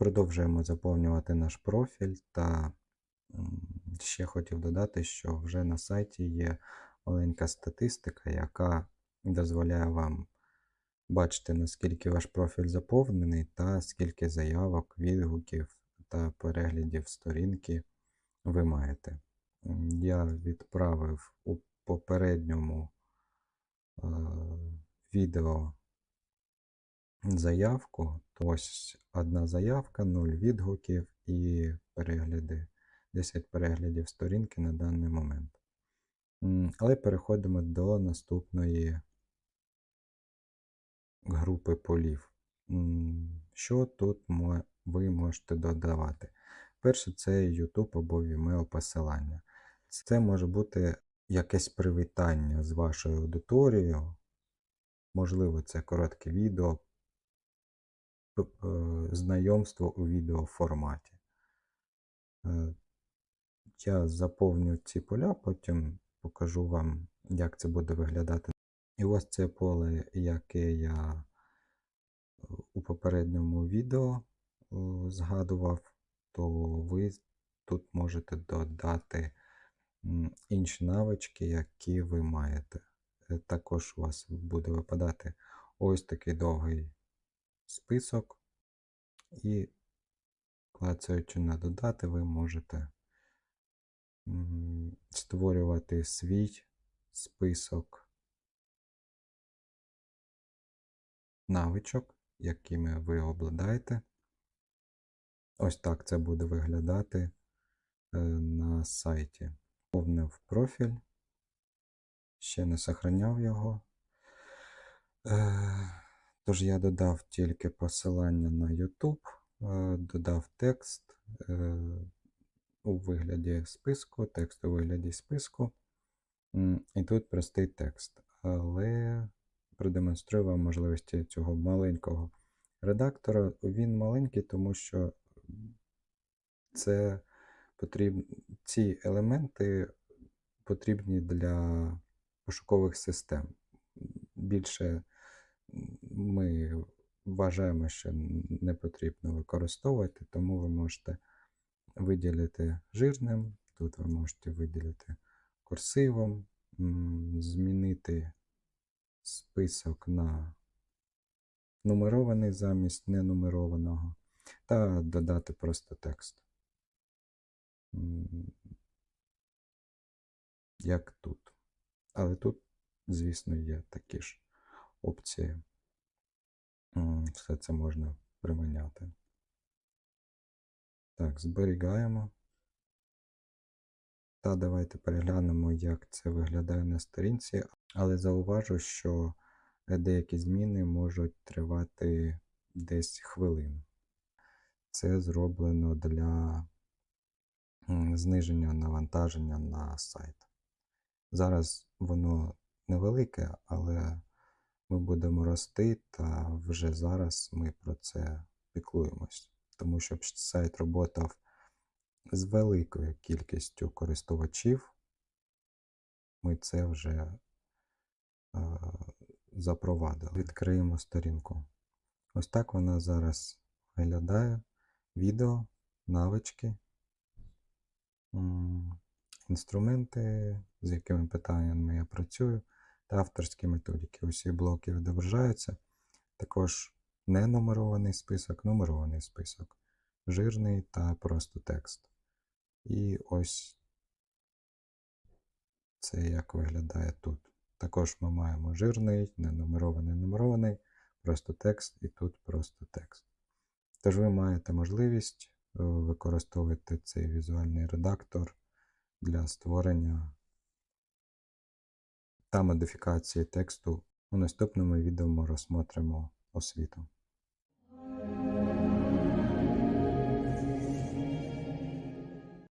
Продовжуємо заповнювати наш профіль та ще хотів додати, що вже на сайті є маленька статистика, яка дозволяє вам бачити, наскільки ваш профіль заповнений, та скільки заявок, відгуків та переглядів сторінки ви маєте. Я відправив у попередньому е, відео заявку. То ось одна заявка, 0 відгуків і перегляди, 10 переглядів сторінки на даний момент. Але переходимо до наступної групи полів. Що тут ви можете додавати? Перше, це YouTube або Vimeo посилання. Це може бути якесь привітання з вашою аудиторією. Можливо, це коротке відео, знайомство у відеоформаті. Е, Я заповню ці поля, потім покажу вам, як це буде виглядати. І ось це поле, яке я е, у попередньому відео е, згадував, то ви тут можете додати інші навички, які ви маєте. Е, Також у вас буде випадати ось такий довгий список, і клацаючи на додати, ви можете створювати свій список навичок, якими ви обладаєте. Ось так це буде виглядати е, на сайті. Повнив профіль, ще не сохраняв його. Тож я додав тільки посилання на YouTube, е, додав текст е, у вигляді списку, текст у вигляді списку. І тут простий текст. Але продемонструю вам можливості цього маленького редактора. Він маленький, тому що це потріб... ці елементи потрібні для пошукових систем. Більше ми вважаємо, що не потрібно використовувати, тому ви можете виділити жирним, тут ви можете виділити курсивом, змінити список на нумерований замість ненумерованого та додати просто текст. Як тут. Але тут, звісно, є такі ж опції. Все це можна приміняти. Так, зберігаємо. Та давайте переглянемо, як це виглядає на сторінці, але зауважу, що е, деякі зміни можуть тривати десь хвилину. Це зроблено для зниження навантаження на сайт. Зараз воно невелике, але ми будемо рости, та вже зараз ми про це піклуємось. Тому щоб сайт роботав з великою кількістю користувачів, ми це вже е, запровадили. Відкриємо сторінку. Ось так вона зараз виглядає. Відео, навички, інструменти, з якими питаннями я працюю, та авторські методики. Усі блоки відображаються. Також ненумерований список, нумерований список, жирний та просто текст. І ось це як виглядає тут. Також ми маємо жирний, ненумерований, нумерований, просто текст і тут просто текст. Тож ви маєте можливість е, використовувати цей візуальний редактор для створення та модифікації тексту. У наступному відео ми розсмотримо освіту.